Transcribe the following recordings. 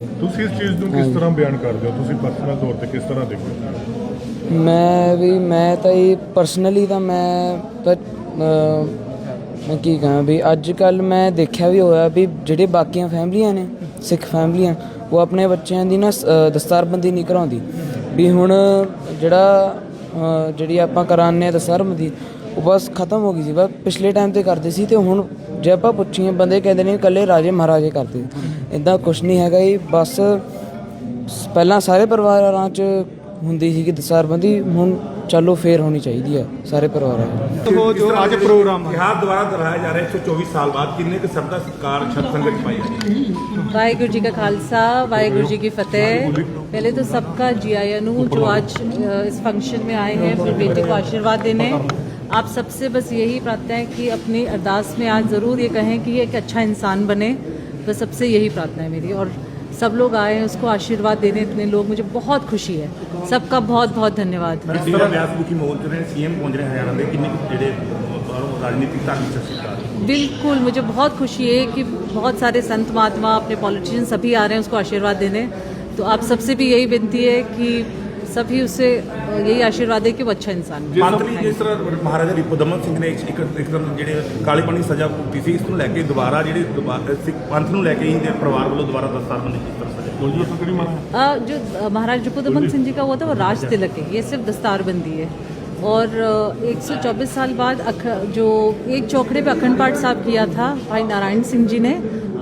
ਹਾਂਜੀ। ਤਰ੍ਹਾਂ ਬਿਆਨ ਕਰਦੇ ਹੋ? ਤੁਸੀਂ ਪਰਸਨਲ ਤੌਰ ਤੇ ਕਿਸ ਤਰ੍ਹਾਂ ਦੇਖਦੇ ਹੋ? ਮੈਂ ਵੀ ਮੈਂ ਤਾਂ ਇਹ ਪਰਸਨਲੀ ਤਾਂ ਮੈਂ ਤਾਂ ਮੈਂ ਕੀ ਕਹਾਂ ਵੀ ਅੱਜ ਕੱਲ ਮੈਂ ਦੇਖਿਆ ਵੀ ਹੋਇਆ ਵੀ ਜਿਹੜੇ ਬਾਕੀਆਂ ਫੈਮਲੀਆਂ ਨੇ ਸਿੱਖ ਫੈਮਲੀਆਂ ਉਹ ਆਪਣੇ ਬੱਚਿਆਂ ਦੀ ਨਾ ਦਸਤਾਰਬੰਦੀ ਨਹੀਂ ਕਰਾਉਂਦੀ। ਵੀ ਹੁਣ ਜਿਹੜਾ ਜਿਹੜੀ ਆਪਾਂ ਕਰਾਉਂਦੇ ਆ ਦਸਤਾਰਬੰਦੀ ਉਹ ਬਸ ਖਤਮ ਹੋ ਗਈ ਸੀ ਬਸ ਪਿਛਲੇ ਟਾਈਮ ਤੇ ਕਰਦੇ ਸੀ ਤੇ ਹੁਣ ਜੇ ਆਪਾਂ ਪੁੱਛੀਏ ਬੰਦੇ ਕਹਿੰਦੇ ਨੇ ਇਕੱਲੇ ਰਾਜੇ ਮਹਾਰਾਜੇ ਕਰਦੇ ਇਦਾਂ ਕੁਝ ਨਹੀਂ ਹੈਗਾ ਜੀ ਬਸ ਸ- ਪਹਿਲਾਂ ਸਾਰੇ ਪਰਿਵਾਰਾਂ 'ਚ ਹੁੰਦੀ ਸੀ ਕਿ ਦਸਤਾਰਬੰਦੀ ਹੁਣ ਚਲੋ ਫੇਰ ਹੋਣੀ ਚਾਹੀਦੀ ਹੈ ਸਾਰੇ ਪਰਿਵਾਰਾਂ 'ਚ ਉਹ ਜੋ ਅੱਜ ਪ੍ਰੋਗਰਾਮ ਇਤਿਹਾਸ ਦੁਆਰਾ ਦੁਹਰਾਇਆ ਜਾ ਰਿਹਾ 124 ਸਾਲ ਬਾਅਦ ਕਿੰਨੇ ਕੁ ਸ਼ਬਦਾਂ ਸਤਕਾਰ ਸ਼ਬਦ ਸੰਗਤ ਚ ਪਾਈ ਜਾਂਦੀ ਹੈ वाहिगुरु जी का खालसा वाहिगुरु जी की फतेह पहले तो सबका जी आई अनु जो आज अ, इस फंक्शन में आए हैं अपने बेटे को आशीर्वाद देने आप सबसे बस यही प्रार्थना है कि अपनी अरदास में आज ज़रूर ये कहें कि ये एक अच्छा इंसान बने। बस सबसे यही प्रार्थना है मेरी और सब लोग आए हैं उसको आशीर्वाद देने इतने लोग मुझे बहुत खुशी है। सबका बहुत बहुत धन्यवाद। बिल्कुल मुझे बहुत खुशी है कि बहुत सारे संत महात्मा अपने पॉलिटिशियन सभी आ रहे हैं उसको आशीर्वाद देने। तो आप सबसे भी यही विनती है कि सभी उससे अ, यही आशीर्वाद है कि वो अच्छा इंसान बने। ਮੰਤਰੀ ਜਿਸ ਤਰ੍ਹਾਂ ਮਹਾਰਾਜਾ ਰਿਪੂ ਦਮਨ ਸਿੰਘ ਨੇ ਇੱਕ ਇੱਕ ਇੱਕ ਤਰ੍ਹਾਂ ਜਿਹੜੇ ਕਾਲੇ ਪਾਣੀ ਦੀ ਸਜ਼ਾ ਭੁਗਤੀ ਸੀ ਇਸ ਨੂੰ ਲੈ ਕੇ ਦੁਬਾਰਾ ਜਿਹੜੇ ਦੁਬਾਰਾ ਸਿੱਖ ਪੰਥ ਨੂੰ ਲੈ ਕੇ ਹੀ ਤੇ ਪਰਿਵਾਰ ਵੱਲੋਂ ਦੁਬਾਰਾ ਦਸਤਾਰਬੰਦੀ ਕਿਸ ਤਰ੍ਹਾਂ ਸਜ਼ਾ अ, जो अ, महाराज रिपुदमन सिंह जी का हुआ था वो राज तिलक है ये सिर्फ दस्तारबंदी है और एक सौ चौबीस साल बाद अख, जो एक चौकड़े पे अखंड पाठ साहब किया था भाई नारायण सिंह जी ने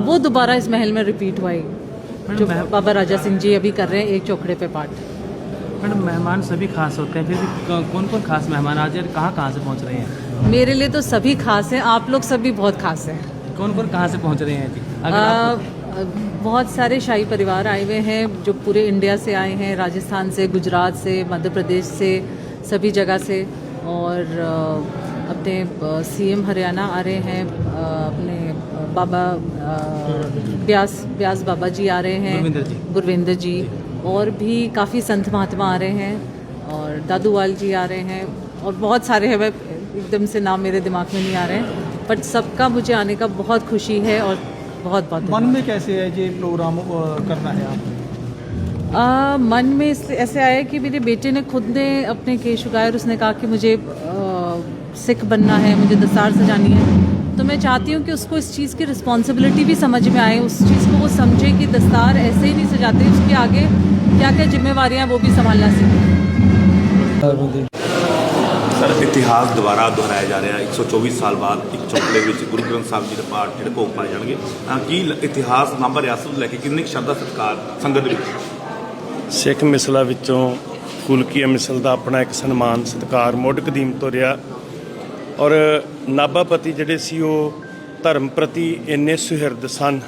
वो दोबारा इस महल में रिपीट हुआ है जो बाबा राजा सिंह जी अभी कर रहे हैं एक चौकड़े पे पाठ मैडम मेहमान सभी खास होते हैं फिर भी कौन कौन खास मेहमान आज और कहाँ कहाँ से पहुँच रहे हैं? मेरे लिए तो सभी खास हैं आप लोग सभी बहुत खास हैं। कौन कौन कहाँ से पहुँच रहे हैं जी? अगर अ, बहुत सारे शाही परिवार आए हुए हैं जो पूरे इंडिया से आए हैं राजस्थान से गुजरात से मध्य प्रदेश से सभी जगह से। और अपने सीएम हरियाणा आ रहे हैं अपने बाबा व्यास व्यास बाबा जी आ रहे हैं। गुरविंदर जी। गुरविंदर जी। और भी काफ़ी संत महात्मा आ रहे हैं और दादूवाल जी आ रहे हैं और बहुत सारे हैं। मैं एकदम से नाम मेरे दिमाग में नहीं आ रहे हैं। बट सबका मुझे आने का बहुत खुशी है और बहुत बहुत मन में कैसे है ये प्रोग्राम करना है आप? आ, मन में ऐसे आया कि मेरे बेटे ने खुद ने अपने केश उगाए और उसने कहा कि मुझे सिख बनना है मुझे दस्तार सजानी है। तो मैं चाहती हूँ कि उसको इस चीज़ की रिस्पॉन्सिबिलिटी भी समझ में आए उस चीज़ को वो समझे कि दस्तार ऐसे ही नहीं सजाते उसके आगे क्या क्या जिम्मेवारियाँ हैं वो भी संभालना सीखे ਦਸਤਾਰਬੰਦੀ ਸਰ ਇਤਿਹਾਸ ਦੁਬਾਰਾ ਦੁਹਰਾਇਆ ਜਾ ਰਿਹਾ 124 ਸਾਲ ਬਾਅਦ ਇੱਕ ਚੌਕੜੇ ਵਿੱਚ ਗੁਰੂ ਗ੍ਰੰਥ ਸਾਹਿਬ ਜੀ ਦੇ ਪਾਠ ਜਿਹੜੇ ਭੋਗ ਪਾਏ ਜਾਣਗੇ ਤਾਂ ਕੀ ਲ- ਇਤਿਹਾਸ ਨਾਭਾ ਰਿਆਸਤ ਨੂੰ ਲੈ ਕੇ ਕਿੰਨੇ ਕੁ ਸ਼ਬਦਾਂ ਸਤਕਾਰ ਸੰਗਤ ਦੇ ਵਿੱਚ ਸਿੱਖ ਮਿਸਲਾਂ ਵਿੱਚੋਂ ਫੁਲਕੀਆ ਮਿਸਲ ਦਾ ਆਪਣਾ ਇੱਕ ਸਨਮਾਨ ਸਤਕਾਰ ਮੁੱਢ ਕਦੀਮ ਤੋਂ ਰਿਹਾ ਔਰ ਨਾਭਾਪਤੀ ਜਿਹੜੇ ਸੀ ਉਹ ਧਰਮ ਪ੍ਰਤੀ ਇੰਨੇ ਸੁਹਿਰਦ ਸਨ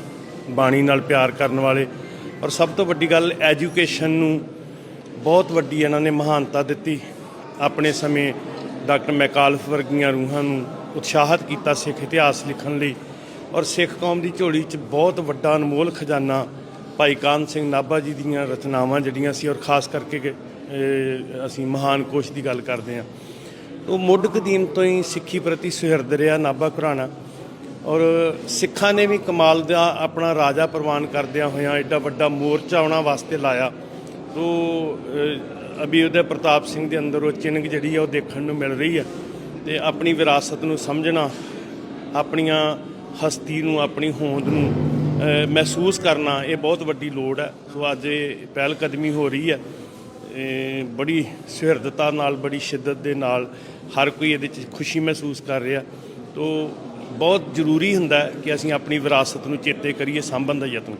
ਬਾਣੀ ਨਾਲ ਪਿਆਰ ਕਰਨ ਵਾਲੇ ਔਰ ਸਭ ਤੋਂ ਵੱਡੀ ਗੱਲ ਐਜੂਕੇਸ਼ਨ ਨੂੰ ਬਹੁਤ ਵੱਡੀ ਇਹਨਾਂ ਨੇ ਮਹਾਨਤਾ ਦਿੱਤੀ। ਆਪਣੇ ਸਮੇਂ ਡਾਕਟਰ ਮੈਕਾਲਫ ਵਰਗੀਆਂ ਰੂਹਾਂ ਨੂੰ ਉਤਸ਼ਾਹਿਤ ਕੀਤਾ ਸਿੱਖ ਇਤਿਹਾਸ ਲਿਖਣ ਲਈ। ਔਰ ਸਿੱਖ ਕੌਮ ਦੀ ਝੋਲੀ 'ਚ ਬਹੁਤ ਵੱਡਾ ਅਨਮੋਲ ਖਜ਼ਾਨਾ ਭਾਈ ਕਾਨ ਸਿੰਘ ਨਾਭਾ ਜੀ ਦੀਆਂ ਰਚਨਾਵਾਂ ਜਿਹੜੀਆਂ ਸੀ ਔਰ ਖਾਸ ਕਰਕੇ ਅਸੀਂ ਮਹਾਨ ਕੋਸ਼ ਦੀ ਗੱਲ ਕਰਦੇ ਹਾਂ। ਉਹ ਮੁੱਢ ਕਦੀਮ ਤੋਂ ਹੀ ਸਿੱਖੀ ਪ੍ਰਤੀ ਸੁਹਿਰਦ ਰਿਹਾ ਨਾਭਾ ਘਰਾਣਾ। ਔਰ ਸਿੱਖਾਂ ਨੇ ਵੀ ਕਮਾਲ ਦਾ ਆਪਣਾ ਰਾਜਾ ਪ੍ਰਵਾਨ ਕਰਦਿਆਂ ਹੋਇਆਂ ਐਡਾ ਵੱਡਾ ਮੋਰਚਾ ਉਹਨਾਂ ਵਾਸਤੇ ਲਾਇਆ। ਤੋ ਅਹ, ਅਭੀ ਉਦੈ ਪ੍ਰਤਾਪ ਸਿੰਘ ਦੇ ਅੰਦਰ ਉਹ ਚਿੰਨ੍ਹ ਜਿਹੜੀ ਆ ਉਹ ਦੇਖਣ ਨੂੰ ਮਿਲ ਰਹੀ ਹੈ ਤੇ ਆਪਣੀ ਵਿਰਾਸਤ ਨੂੰ ਸਮਝਣਾ ਆਪਣੀਆਂ ਹਸਤੀ ਨੂੰ ਆਪਣੀ ਹੋਂਦ ਨੂੰ ਮਹਿਸੂਸ ਕਰਨਾ ਇਹ ਬਹੁਤ ਵੱਡੀ ਲੋੜ ਹੈ ਸੋ ਅੱਜ ਇਹ ਪਹਿਲ ਕਦਮੀ ਹੋ ਰਹੀ ਹੈ ਬੜੀ ਸੁਹਿਰਦਤਾ ਨਾਲ ਬੜੀ ਸ਼ਿੱਦਤ ਦੇ ਨਾਲ ਹਰ ਕੋਈ ਇਹਦੇ 'ਚ ਖੁਸ਼ੀ ਮਹਿਸੂਸ ਕਰ ਰਿਹਾ। ਤੋ ਬਹੁਤ ਜ਼ਰੂਰੀ ਹੁੰਦਾ ਕਿ ਅਸੀਂ ਆਪਣੀ ਵਿਰਾਸਤ ਨੂੰ ਚੇਤੇ ਕਰੀਏ ਸਾਂਭਣ ਦਾ ਯਤਨ